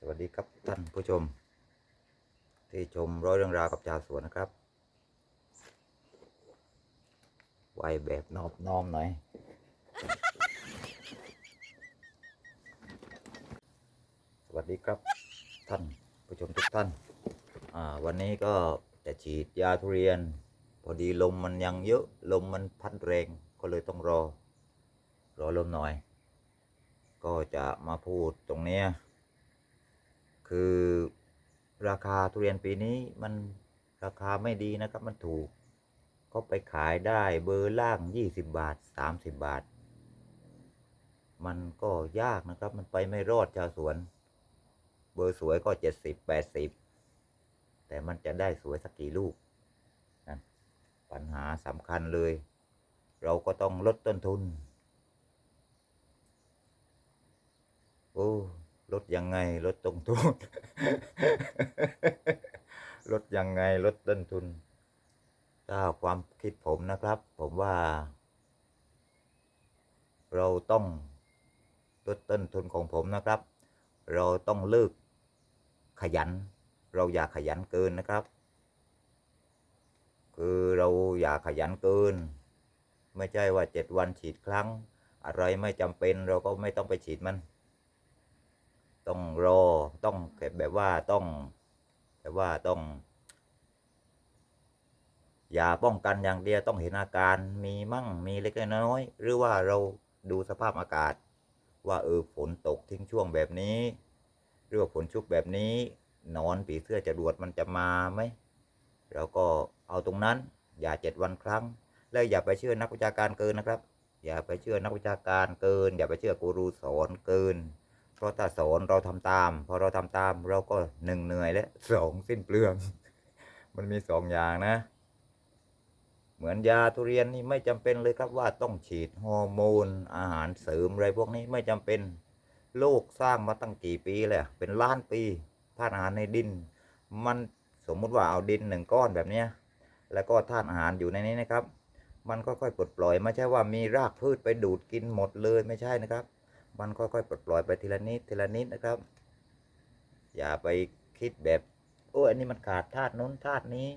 สวัสดีครับท่านผู้ชม ที่ชมร้อยเรื่องราวกับชาสวนนะครับไวแบบนอบน้อมหน่อยสวัสดีครับท่านผู้ชมทุกท่าน วันนี้ก็จะฉีดยาทุเรียน พอดีลมมันยังเยอะลมมันพัดแรงก็เลยต้องรอ รอลมหน่อย ก็จะมาพูดตรงเนี้ย คือราคาทุเรียนปีนี้มันราคาไม่ดีนะครับ มันถูก ก็ไปขายได้เบอร์ล่าง 20 บาท 30 บาท มันก็ยากนะครับ มันไปไม่รอดชาวสวน เบอร์สวยก็ 70 80 แต่มันจะได้สวยสักกี่ลูกนั่นปัญหาสำคัญเลย เราก็ต้องลดต้นทุน โอ้ ลดยังไงลดตรงทุนลดยังไงลดต้นทุน ถ้าความคิดผมนะครับ ผมว่า เราต้องลดต้นทุนของผมนะครับ เราต้องเลิกขยัน เราอย่าขยันเกินนะครับ คือเราอย่าขยันเกิน ไม่ใช่ว่าเจ็ดวันฉีดครั้ง อะไรไม่จำเป็นเราก็ไม่ต้องไปฉีดมัน ต้องรอต้องแบบว่าต้องแบบว่าต้อง อย่าป้องกันอย่างเดียวต้องเห็นอาการมีมั่งมีเล็กน้อยหรือว่าเราดูสภาพอากาศ ว่าเออฝนตกทิ้งช่วงแบบนี้ หรือว่าฝนชุกแบบนี้นอนผีเสื้อจรวดมันจะมาไหมเราก็เอาตรงนั้น อย่าเจ็ดวันครั้ง แล้วอย่าไปเชื่อนักวิชาการเกินนะครับ อย่าไปเชื่อนักวิชาการเกิน อย่าไปเชื่อกูรูสอนเกิน ราะถ้าสอนเราทำตาม พอเราทำตามเราก็หนึ่งเหนื่อยและสองสิ้นเปลือง มันมีสองอย่างนะ เหมือนยาทุเรียนนี่ไม่จำเป็นเลยครับว่าต้องฉีดฮอร์โมน อาหารเสริมอะไรพวกนี้ไม่จำเป็นโลกสร้างมาตั้งกี่ปีแล้วเป็นล้านปีธาตุอาหารในดิน มันสมมุติว่าเอาดินหนึ่งก้อนแบบเนี้ยแล้วก็ธาตุอาหารอยู่ในนี้นะครับ มันค่อยๆปลดปล่อยไม่ใช่ว่ามีรากพืชไปดูดกินหมดเลยไม่ใช่นะครับ มันค่อยๆปลดปล่อยไปทีละนิดทีละนิดนะครับ อย่าไปคิดแบบโอ้อันนี้มันขาดธาตุนู้นธาตุนี้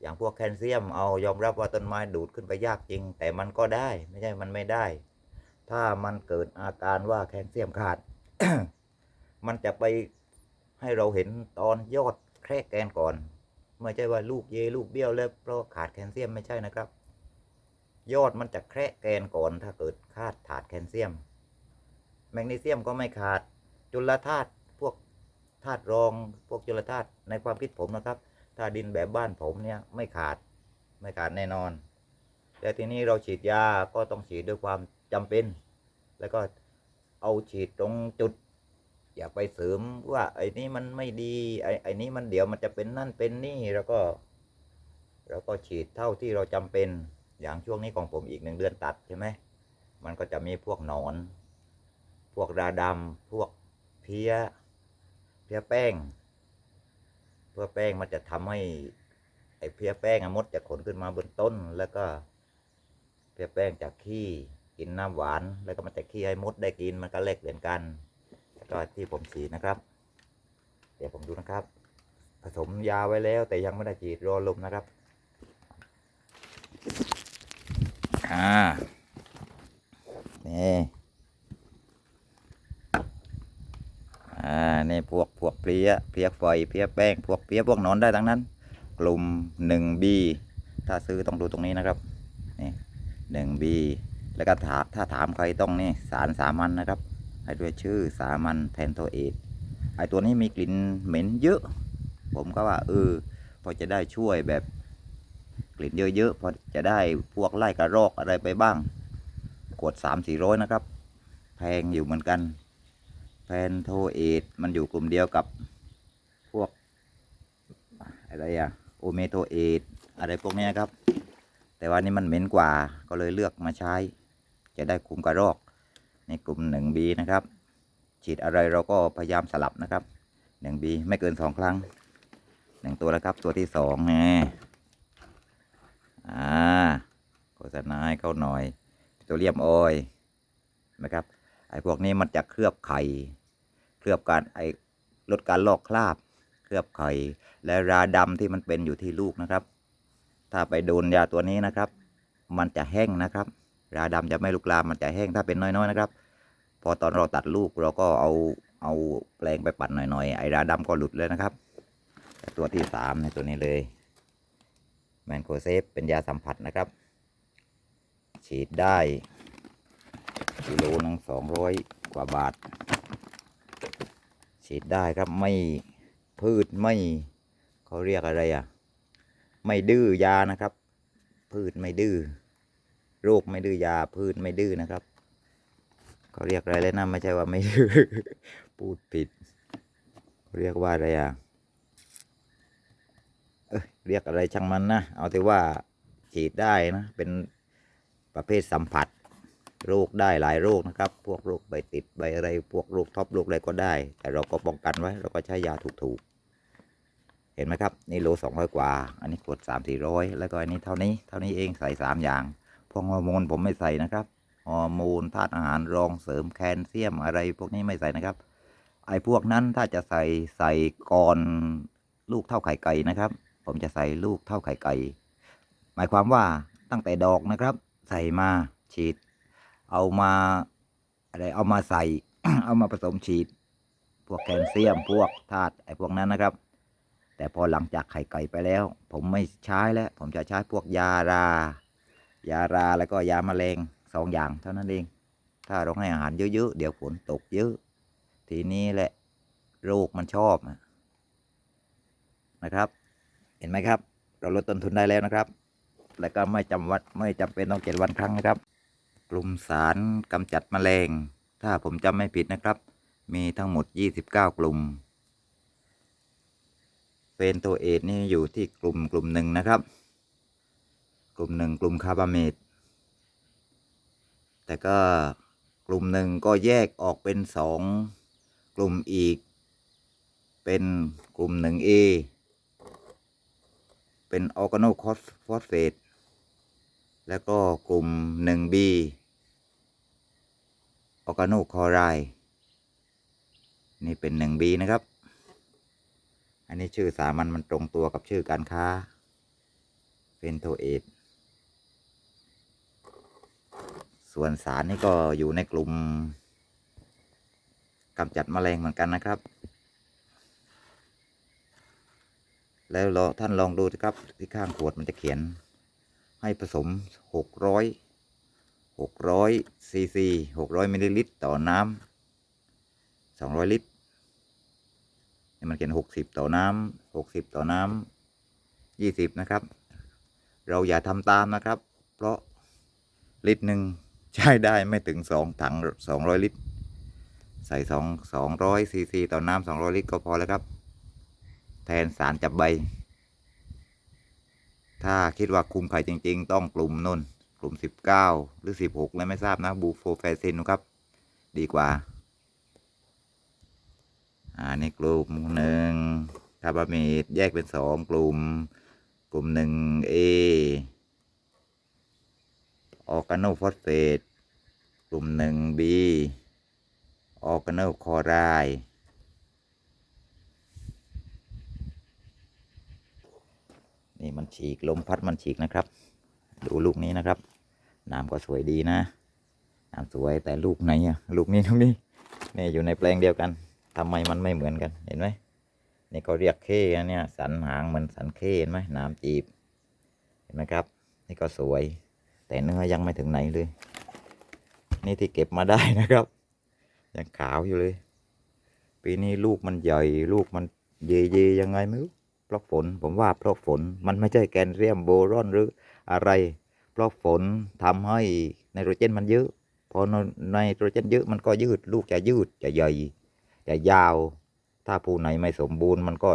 อย่างพวกแคลเซียมเอายอมรับว่าต้นไม้ดูดขึ้นไปยากจริง แต่มันก็ได้ไม่ใช่มันไม่ได้ ถ้ามันเกิดอาการว่าแคลเซียมขาด มันจะไปให้เราเห็นตอนยอดแครกแกนก่อนไม่ใช่ว่าลูกเยลูกเบี้ยวแล้วเพราะขาดแคลเซียมไม่ใช่นะครับ ยอดมันจะแคระแกนก่อนถ้าเกิดขาดขาดแคลเซียม แมกนีเซียมก็ไม่ขาด จุลธาตุพวกธาตุรอง พวกจุลธาตุในความคิดผมนะครับ ถ้าดินแบบบ้านผมเนี่ยไม่ขาดไม่ขาดแน่นอน แต่ทีนี้เราฉีดยาก็ต้องฉีดด้วยความจำเป็น แล้วก็เอาฉีดตรงจุด อย่าไปเสริมว่าไอ้นี้มันไม่ดีไอ้ไอ้นี้มันเดี๋ยวมันจะเป็นนั่นเป็นนี่แล้วก็แล้วก็ฉีดเท่าที่เราจำเป็นอย่างช่วงนี้ของผมอีกหนึ่งเดือนตัดใช่ไหมมันก็จะมีพวกหนอน พวกราดำพวกเพี้ย เพี้ยแป้ง เพื่อแป้งมันจะทำให้ ไอ้เพี้ยแป้งมดจะขนขึ้นมาบนต้น แล้วก็ เพี้ยแป้งจากขี้กินน้ำหวาน แล้วก็มันจะขี้ให้มดได้กินมันก็แลกเปลี่ยนกันก็ที่ผมฉีดนะครับ เดี๋ยวผมดูนะครับ ผสมยาไว้แล้ว แต่ยังไม่ได้ฉีดรอลมนะครับอ่านี่ อ่านี่พวกพวกเพลี้ยเพลี้ยไฟเพลี้ยแป้งพวกเพลี้ยพวกนอนได้ทั้งนั้น กลุ่มหนึ่งบีถ้าซื้อต้องดูตรงนี้นะครับนี่หนึ่งบีแล้วก็ถามถ้าถามใครต้องนี่สารสามัญนะครับให้ด้วยชื่อสามัญแพนโทเอทไอตัวนี้มีกลิ่นเหม็นเยอะ ผมก็ว่าเออพอจะได้ช่วยแบบกลิ่นเยอะๆพอจะได้พวกไล่กระรอกอะไรไปบ้าง กดสามสี่ร้อยนะครับ แพงอยู่เหมือนกัน แพนโทเอทมันอยู่กลุ่มเดียวกับพวกอะไรอะโอเมโทเอทอะไรพวกนี้ครับ แต่ว่านี่มันเหม็นกว่าก็เลยเลือกมาใช้ จะได้คุมกระรอกในกลุ่ม 1B นะครับ ฉีดอะไรเราก็พยายามสลับนะครับ 1B ไม่เกิน 2 ครั้ง 1 ตัวแล้วครับ ตัวที่2นี่อ่าโฆษณาให้เขาหน่อยตัวเลียมออยนะครับ อ้พวกนี้มันจะเคลือบไข่ เคลือบการไอ้ลดการลอกคราบ เคลือบไข่ และราดำที่มันเป็นอยู่ที่ลูกนะครับ ถ้าไปโดนยาตัวนี้นะครับ มันจะแห้งนะครับ ราดำจะไม่ลุกลามมันจะแห้งถ้าเป็นน้อยๆนะครับ พอตอนเราตัดลูกเราก็เอาเอาแปลงไปปัดหน่อยๆไอ้ราดำก็หลุดเลยนะครับต่ตัวที่สามในตัวนี้เลยแมนโคเซฟเป็นยาสัมผัสนะครับ ฉีดได้ กิโลนึงสองร้อยกว่าบาทฉีดได้ครับไม่พืชไม่เขาเรียกอะไรอะ ไม่ดื้อยานะครับ พืชไม่ดื้อโรคไม่ดื้อยา พืชไม่ดื้อนะครับเขาเรียกอะไรเลยนะไม่ใช่ว่าไม่ดื้อพูดผิดเขาเรียกว่าอะไรอะเอ้ยเรียกอะไรช่างมันนะเอาแต่ว่าฉีดได้นะเป็นประเภทสัมผัส โรคได้หลายโรคนะครับ พวกโรคใบติดใบอะไร พวกโรคท็อปโรคอะไรก็ได้ แต่เราก็ป้องกันไว้ เราก็ใช้ยาถูกๆ เห็นไหมครับ นี่โลสองร้อยกว่า อันนี้ขวดสามสี่ร้อยแล้วก็อันนี้เท่านี้ เท่านี้เองใส่สามอย่าง พวกฮอร์โมนผมไม่ใส่นะครับ ฮอร์โมนธาตุอาหารรองเสริมแคลเซียมอะไรพวกนี้ไม่ใส่นะครับ ไอ้พวกนั้นถ้าจะใส่ใส่ก่อนลูกเท่าไข่ไก่นะครับ ผมจะใส่ลูกเท่าไข่ไก่ หมายความว่าตั้งแต่ดอกนะครับ ใส่มาฉีด เอามาอะไรเอามาใส่ เอามาผสมฉีด พวกแคลเซียมพวกธาตุไอ้พวกนั้นนะครับ แต่พอหลังจากไข่ไก่ไปแล้ว ผมไม่ใช้แล้ว ผมจะใช้พวกยารา ยาราแล้วก็ยาแมลงสองอย่างเท่านั้นเอง ถ้าเราให้อาหารเยอะๆเดี๋ยวฝนตกเยอะ ทีนี้แหละโรคมันชอบนะครับ เห็นไหมครับ เราลดต้นทุนได้แล้วนะครับ แล้วก็ไม่จำวัดไม่จำเป็นต้องเจ็ดวันครั้งนะครับ ลุ่มสารกำจัดแมลง ถ้าผมจำไม่ผิดนะครับ มีทั้งหมด 29 กลุ่มเฟนโตเอทนี่อยู่ที่กลุ่มกลุ่มหนึ่งนะครับ กลุ่มหนึ่งกลุ่มคาร์บาเมตแต่ก็กลุ่มหนึ่งก็แยกออกเป็นสองกลุ่มอีก เป็นกลุ่มหนึ่ง A เป็นออร์แกโนคอสฟอสเฟตแล้วก็กลุ่ม 1B ออร์แกโนคอไรนี่เป็น 1B นะครับ อันนี้ชื่อสามัญมันตรงตัวกับชื่อการค้าเฟนโทเอทส่วนสารนี่ก็อยู่ในกลุ่มกำจัดแมลงเหมือนกันนะครับ แล้วเราท่านลองดูนะครับที่ข้างขวดมันจะเขียนให้ผสม 600 600ซีซี600มิลลิลิตรต่อน้ำ200 ลิตรนี่มันเขียน 60 ต่อน้ำ60 ต่อน้ำ20 นะครับ เราอย่าทำตามนะครับ เพราะลิตรหนึ่งใช้ได้ไม่ถึง 2 ถัง 200 ลิตร ใส่2 200ซีซีต่อน้ำ200 ลิตรก็พอแล้วครับ แทนสารจับใบ ถ้าคิดว่าคุมไข่จริง ๆ ต้องกลุ่มนุ่น ลุ่ม 19 หรือ 16แล้วไม่ทราบนะบูโฟแฟซินครับ ดีกว่า อ่านี่กลุ่มหนึ่งคาร์บาเมตแยกเป็นสองกลุ่ม กลุ่มหนึ่ง A ออร์แกโนฟอสเฟตกลุ่มหนึ่ง B ออร์แกโนคอไรด์นี่มันฉีกลมพัดมันฉีกนะครับ ดูลูกนี้นะครับ น้ำก็สวยดีนะน้ำสวยแต่ลูกไหนอะลูกนี้ลูกนี้นี่อยู่ในแปลงเดียวกันทำไมมันไม่เหมือนกันเห็นไหมนี่เขาเรียกเข้นะเนี่ย สันหางเหมือนสันเข้เห็นไหมน้ำจีบ เห็นไหมครับ นี่ก็สวย แต่เนื้อยังไม่ถึงไหนเลย นี่ที่เก็บมาได้นะครับ ยังขาวอยู่เลย ปีนี้ลูกมันใหญ่ลูกมันเยเยยังไงไม่รู้เพราะฝน ผมว่าเพราะฝนมันไม่ใช่แกนเรียมโบรอนหรืออะไร เพราะฝนทำให้ไนโตรเจนมันเยอะพอไนโตรเจนเยอะมันก็ยืดลูกจะยืดจะใหญ่จะยาว ถ้าภูไหนไม่สมบูรณ์มันก็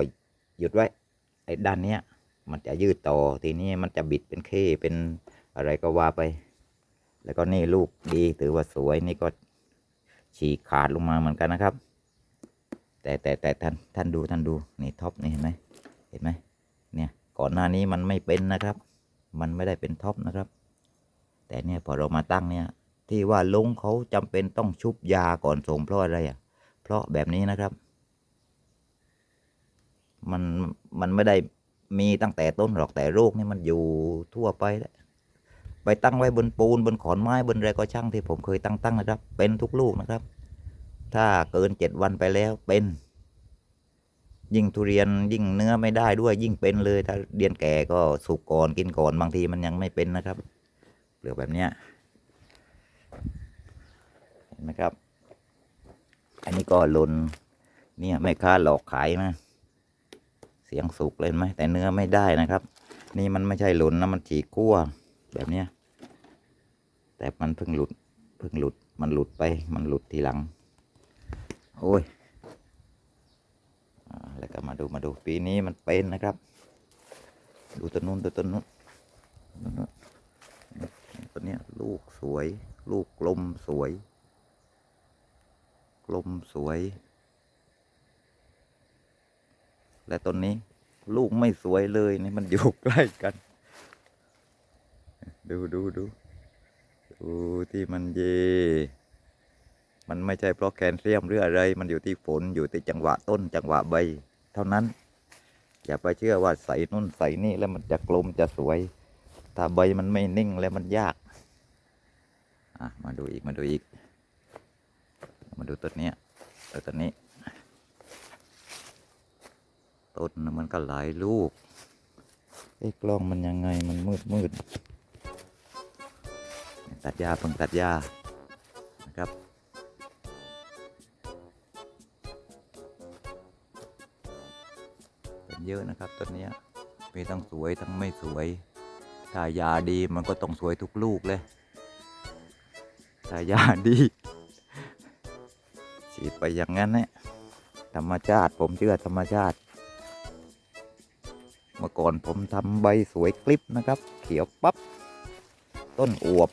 หยุดไว้ไอ้ด้านเนี้ยมันจะยืดต่อทีนี้มันจะบิดเป็นเข้เป็นอะไรก็ว่าไป แล้วก็นี่ลูกดีถือว่าสวยนี่ก็ฉีกขาดลงมาเหมือนกันนะครับ แต่แต่แต่ท่านท่านดูท่านดูนี่ท็อปนี่เห็นไหมเห็นไหมเนี่ยก่อนหน้านี้มันไม่เป็นนะครับ มันไม่ได้เป็นท็อปนะครับ แต่เนี่ยพอเรามาตั้งเนี่ย ที่ว่าลุงเขาจำเป็นต้องชุบยาก่อนส่งเพราะอะไรอะ เพราะแบบนี้นะครับ มันมันไม่ได้มีตั้งแต่ต้นหรอกแต่โรคนี่มันอยู่ทั่วไปแล้วไปตั้งไว้บนปูนบนขอนไม้บนอะไรก็ช่างที่ผมเคยตั้งตั้งนะครับ เป็นทุกลูกนะครับ ถ้าเกินเจ็ดวันไปแล้วเป็น ยิ่งทุเรียนยิ่งเนื้อไม่ได้ด้วยยิ่งเป็นเลย ถ้าเรียนแก่ก็สุกก่อนกินก่อนบางทีมันยังไม่เป็นนะครับเปลือกแบบเนี้ยเห็นไหมครับ อันนี้ก็หลนเนี่ยแม่ค้าหลอกขายมาเสียงสุกเลยไหมแต่เนื้อไม่ได้นะครับ นี่มันไม่ใช่หล่นนะมันฉีกกั้วแบบเนี้ยแต่มันเพิ่งหลุดเพิ่งหลุดมันหลุดไปมันหลุดทีหลัง โอ้ย แล้วก็มาดูมาดูปีนี้มันเป็นนะครับ ดูต้นนู้นดูต้นนู้นต้นนู้นต้นเนี้ยลูกสวย ลูกกลมสวย กลมสวย และต้นนี้ลูกไม่สวยเลยนี่มันอยู่ใกล้กัน ดูดูดูดูที่มันเย มันไม่ใช่เพราะแคลเซียมหรืออะไร มันอยู่ที่ฝนอยู่ที่จังหวะต้นจังหวะใบ ท่านั้น อย่าไปเชื่อว่าใส่นุ่นใส่นี่แล้วมันจะกลมจะสวย ถ้าใบมันไม่นิ่งแล้วมันยาก อะ มาดูอีกมาดูอีก มาดูต้นนี้ต้นนี้ต้นน่ะมันก็หลายลูกไอ้กล้องมันยังไงมันมืดมืดตัดหญ้าเพิ่งตัดหญ้านะครับ เยอะนะครับต้นนี้มีทั้งสวยทั้งไม่สวย ถ้ายาดีมันก็ต้องสวยทุกลูกเลย ถ้ายาดี ฉีดไปอย่างนั้นเนี่ยธรรมชาติผมเชื่อธรรมชาติ เมื่อก่อนผมทำใบสวยคลิปนะครับ เขียวปับ๊บต้นอวบ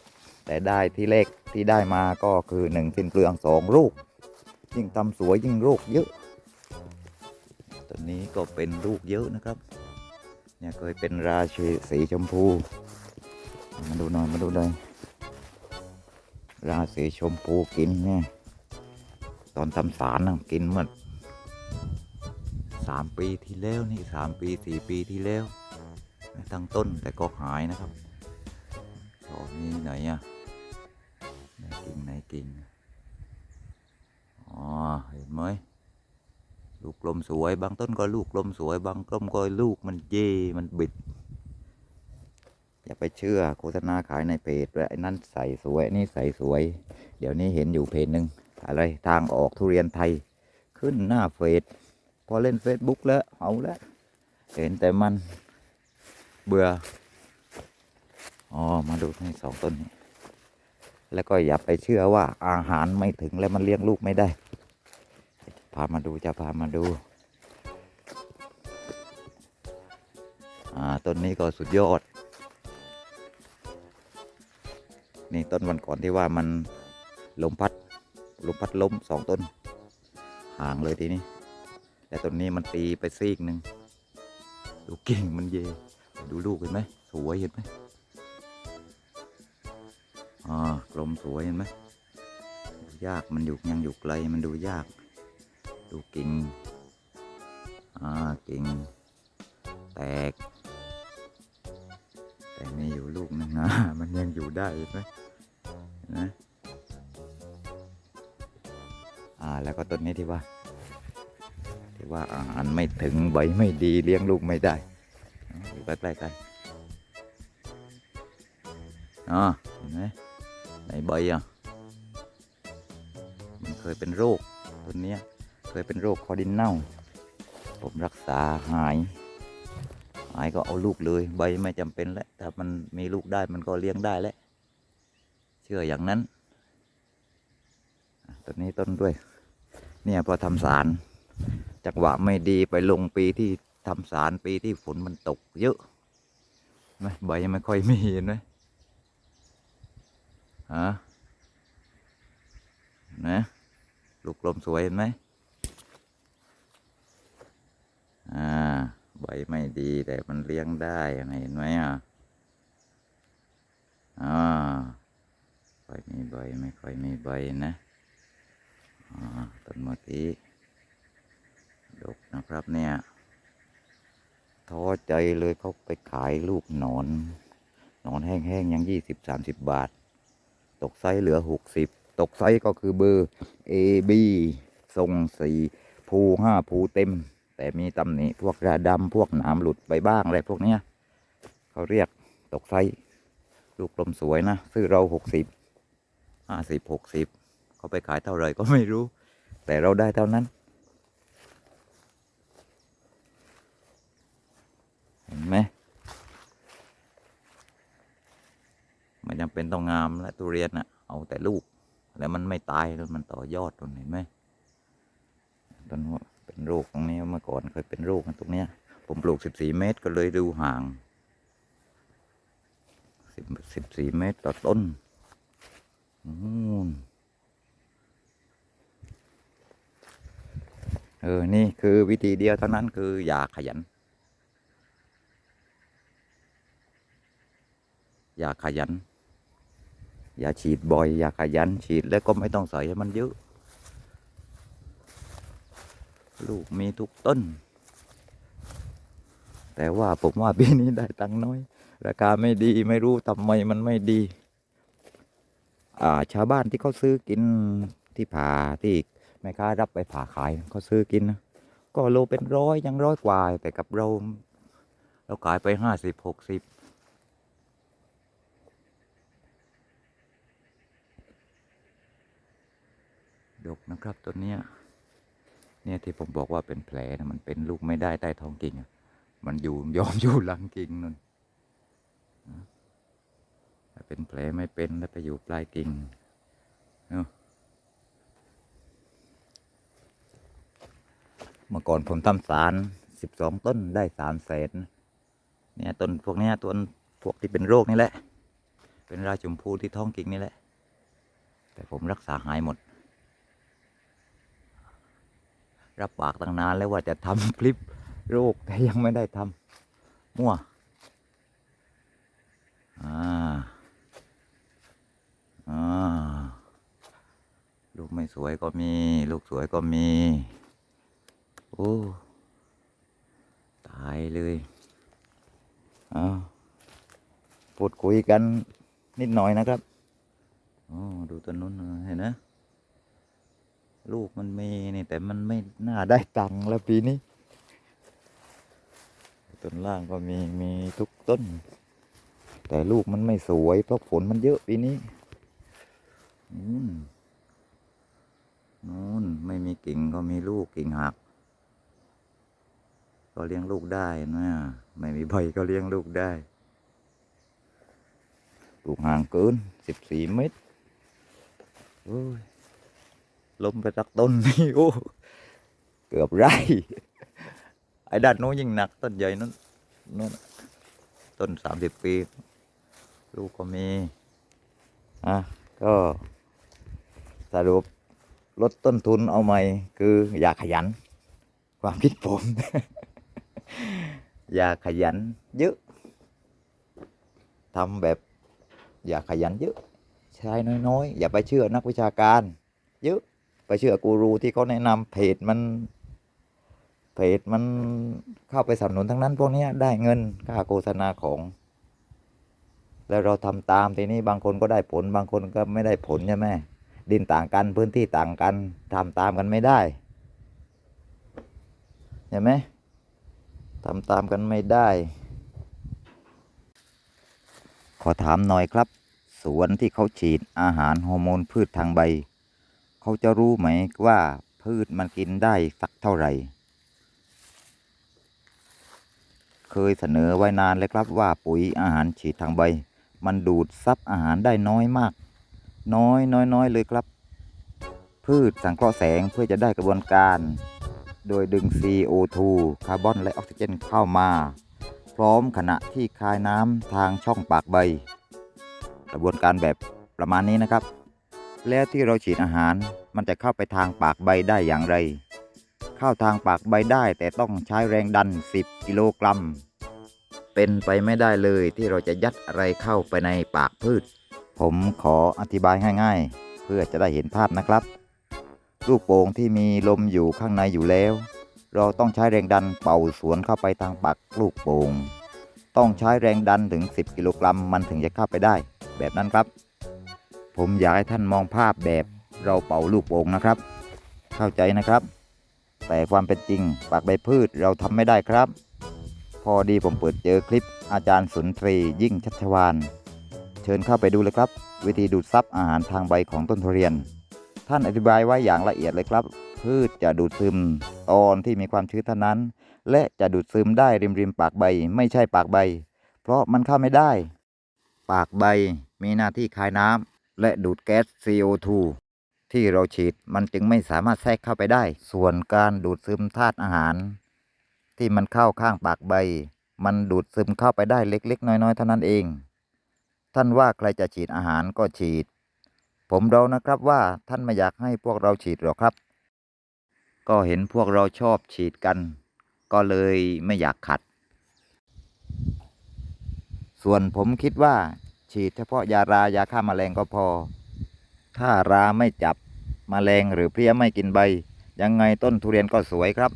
แต่ได้ที่เลขที่ได้มาก็คือหนึ่งสิ้นเปลืองสองลูกยิ่งทำสวยยิ่งลูกเยอะ ต้นนี้ก็เป็นลูกเยอะนะครับเนี่ยเคยเป็นราชีสีชมพู มาดูหน่อยมาดูหน่อยราสีชมพูกินเนี่ยตอนทำสารนะกินเมื่อสามปีที่แล้วนี่สามปีสี่ปีที่แล้วตั้งต้นแต่ก็หายนะครับตอนนี้ไหนอะไหนกิ่งไหนกิ่งอ๋อเห็นไหม ลูกกลมสวย บางต้นก็ลูกกลมสวย บางต้นก็ลูกมันเย่มันบิด อย่าไปเชื่อโฆษณาขายในเพจว่าไอ้นั่นใส่สวยนนี่ใส่สวย เดี๋ยวนี้เห็นอยู่เพจหนึ่งอะไรทางออกทุเรียนไทย ขึ้นหน้าเฟซพอเล่นเฟซบุ๊กแล้วเอาแล้วเห็นแต่มันเบื่ออ๋อมาดูให้สองต้นนี้แล้วก็อย่าไปเชื่อว่าอาหารไม่ถึงแล้วมันเลี้ยงลูกไม่ได้ พามาดูจะพามาดู อ่า ต้นนี้ก็สุดยอด นี่ต้นวันก่อนที่ว่ามันลมพัด ลมพัดล้มสองต้น ห่างเลยทีนี้ แต่ต้นนี้มันตีไปซีกหนึ่ง ดูกิ่งมันเย ดูลูกเห็นไหม สวยเห็นไหมอ่ากลมสวยเห็นไหมยากมันอยู่ยังอยู่ไกลมันดูยาก ดูกิ่งอ่ากิ่งแตก แต่มีอยู่ลูกนึงนะมันยังอยู่ได้ไหมนไหมอ่าแล้วก็ต้นนี้ที่ว่า ที่ว่าอาหารไม่ถึงใบไม่ดีเลี้ยงลูกไม่ได้อยู่ใกล้ๆกันอ๋อเห็นไหมในใบอะมันเคยเป็นโรคต้นเนี้ย ยเป็นโรคคอดินเน่า ผมรักษาหาย หายก็เอาลูกเลย ใบไม่จำเป็นแล้วถ้ามันมีลูกได้มันก็เลี้ยงได้แล้วเชื่ออย่างนั้นต้นนี้ต้นด้วย เนี่ยพอทำสารจังหวะไม่ดีไปลงปีที่ทำสารปีที่ฝนมันตกเยอะเห็นไหมใบไม่ค่อยมีเห็นไหมฮะนะลูกกลมสวยเห็นไหมอ่า ใบไม่ดีแต่มันเลี้ยงได้ยังไงเห็นไหมอะอ่าค่อยมีใบไม่ค่อยมีใบนะอ่าต้นเมื่อกี้ดกนะครับเนี่ยท้อใจเลยเขาไปขายลูกหนอนหนอนแห้งๆยังยี่สิบสามสิบบาท ตกไซส์เหลือหกสิบตกไซส์ก็คือเบอร์ A B ทรงสี่ภูห้าภูเต็ม แต่มีตำหนิพวกราดำพวกหนามหลุดไปบ้างอะไรพวกเนี้ยเขาเรียกตกไซลูกลมสวยนะซื้อเราหกสิบห้าสิบหกสิบเขาไปขายเท่าไรก็ไม่รู้ แต่เราได้เท่านั้น เห็นไหมไม่จำเป็นต้องงามและทุเรียนนะเอาแต่ลูก แล้วมันไม่ตายแล้วมันต่อยอดตรงเห็นไหมต้นว่า เป็นโรคตรงนี้เมื่อก่อนเคยเป็นโรคนตรงเนี้ย ผมปลูกสิบสี่เมตรก็เลยดูห่างสิบสิบสี่เมตรต่อต้นนู่นเออ นี่คือวิธีเดียวเท่านั้นคืออย่าขยัน อย่าขยัน อย่าฉีดบ่อย อย่าขยัน ฉีดแล้วก็ไม่ต้องใส่ให้มันเยอะ ลูกมีทุกต้น แต่ว่าผมว่าปีนี้ได้ตังค์น้อย ราคาไม่ดีไม่รู้ทำไมมันไม่ดี อ่าชาวบ้านที่เขาซื้อกินที่ผ่าที่แม่ค้ารับไปผ่าขายเขาซื้อกินนะก็โลเป็นร้อยยังร้อยกว่า แต่กับเรา เราขายไปห้าสิบหกสิบดกนะครับต้นเนี้ย เนี่ยที่ผมบอกว่าเป็นแผลนะมันเป็นลูกไม่ได้ใต้ท้องกิ่งมันอยู่ยอมอยู่หลังกิ่งนั่นนะเป็นแผลไม่เป็นแล้วไปอยู่ปลายกิ่งเมื่อก่อนผมทำสารสิบสองต้นได้สามแสนเนี่ยต้นพวกเนี้ยต้นพวกที่เป็นโรคนี่แหละ เป็นราชมพูที่ท้องกิ่งนี่แหละ แต่ผมรักษาหายหมด รับปากตั้งนานแล้วว่าจะทำคลิปโรคแต่ยังไม่ได้ทำมั่วอ่าอ่าลูกไม่สวยก็มี ลูกสวยก็มี โอ้ตายเลยอ้าวพูดคุยกันนิดหน่อยนะครับ อ๋อ ดูต้นนู้นเห็นนะ ลูกมันมีนี่แต่มันไม่น่าได้ตังค์แล้วปีนี้ต้นล่างก็มีมีทุกต้น แต่ลูกมันไม่สวย เพราะฝนมันเยอะปีนี้นู่นนู่นไม่มีกิ่งก็มีลูกกิ่งหัก ก็เลี้ยงลูกได้นะไม่มีใบก็เลี้ยงลูกได้ปลูกห่างเกินสิบสี่เมตรโอ้ย ล้มไปสักต้นนี่โอ้เกือบไร่ไอ้ด้านโน้ยิ่งหนักต้นใหญ่นั้นนู้นต้นสามสิบปี ลูกก็มีอะก็สรุปลดต้นทุนเอาใหม่คืออย่าขยัน ความคิดผม อย่าขยันเยอะทำแบบ อย่าขยันเยอะ ใช้น้อยๆ อย่าไปเชื่อนักวิชาการ เยอะ ไปเชื่อกูรูที่เขาแนะนำเพจมันเพจมันเข้าไปสนับสนุนทั้งนั้น พวกนี้ได้เงินค่าโฆษณาของ แล้วเราทำตามทีนี้บางคนก็ได้ผล บางคนก็ไม่ได้ผลใช่ไหมดินต่างกันพื้นที่ต่างกันทำตามกันไม่ได้ใช่ไหมทำตามกันไม่ได้ ขอถามหน่อยครับ สวนที่เขาฉีดอาหารฮอร์โมนพืชทางใบ เขาจะรู้ไหมว่าพืชมันกินได้สักเท่าไหร่ เคยเสนอไว้นานแล้วครับว่าปุ๋ยอาหารฉีดทางใบ มันดูดซับอาหารได้น้อยมาก น้อยน้อยน้อยเลยครับ พืชสังเคราะห์แสงเพื่อจะได้กระบวนการ โดยดึง CO2 คาร์บอนและออกซิเจนเข้ามา พร้อมขณะที่คายน้ำทางช่องปากใบ กระบวนการแบบประมาณนี้นะครับ แล้วที่เราฉีดอาหารมันจะเข้าไปทางปากใบได้อย่างไร เข้าทางปากใบได้แต่ต้องใช้แรงดัน 10 กิโลกรัม เป็นไปไม่ได้เลยที่เราจะยัดอะไรเข้าไปในปากพืช ผมขออธิบายง่ายๆ เพื่อจะได้เห็นภาพนะครับ ลูกโป่งที่มีลมอยู่ข้างในอยู่แล้ว เราต้องใช้แรงดันเป่าสวนเข้าไปทางปากลูกโป่ง ต้องใช้แรงดันถึง 10 กิโลกรัมมันถึงจะเข้าไปได้ แบบนั้นครับ ผมอยากให้ท่านมองภาพแบบเราเป่าลูกโป่งนะครับ เข้าใจนะครับ แต่ความเป็นจริงปากใบพืชเราทำไม่ได้ครับ พอดีผมเปิดเจอคลิปอาจารย์สุนทรียิ่งชัชวานเชิญเข้าไปดูเลยครับ วิธีดูดซับอาหารทางใบของต้นทุเรียน ท่านอธิบายไว้อย่างละเอียดเลยครับ พืชจะดูดซึมตอนที่มีความชื้นเท่านั้น และจะดูดซึมได้ริมริมปากใบ ไม่ใช่ปากใบ เพราะมันเข้าไม่ได้ ปากใบมีหน้าที่คายน้ำ และดูดแก๊ส CO2 ที่เราฉีดมันจึงไม่สามารถแทรกเข้าไปได้ ส่วนการดูดซึมธาตุอาหาร ที่มันเข้าข้างปากใบ มันดูดซึมเข้าไปได้เล็ก ๆ น้อย ๆ เท่านั้นเอง ท่านว่าใครจะฉีดอาหารก็ฉีด ผมเดานะครับว่าท่านไม่อยากให้พวกเราฉีดหรอกครับ ก็เห็นพวกเราชอบฉีดกัน ก็เลยไม่อยากขัด ส่วนผมคิดว่า ฉีดเฉพาะยารายาฆ่าแมลงก็พอ ถ้าราไม่จับมแมลงหรือเพลี้ยไม่กินใบ ยังไงต้นทุเรียนก็สวยครับ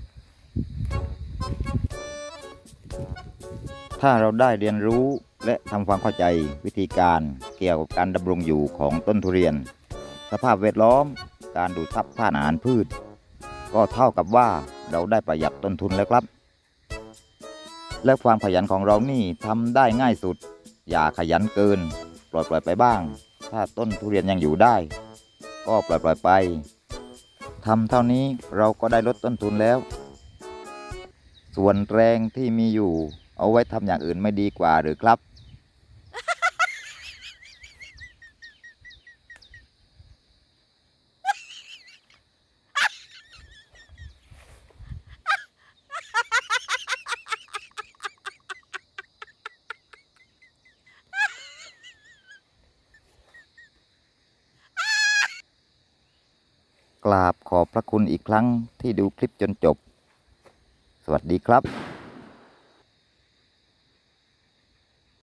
ถ้าเราได้เรียนรู้และทำความเข้าใจวิธีการเกี่ยวกับการดำรงอยู่ของต้นทุเรียน สภาพแวดล้อมการดูดซับธาตุอาหารพืช ก็เท่ากับว่าเราได้ประหยัดต้นทุนแล้วครับ และความขยันของเรานี่ทำได้ง่ายสุด อย่าขยันเกิน ปล่อยปล่อยไปบ้าง ถ้าต้นทุเรียนยังอยู่ได้ ก็ปล่อยปล่อยไปทำเท่านี้เราก็ได้ลดต้นทุนแล้ว ส่วนแรงที่มีอยู่เอาไว้ทำอย่างอื่นไม่ดีกว่าหรือครับ กราบขอบพระ คุณอีกครั้งที่ดูคลิปจนจบ สวัสดีครับ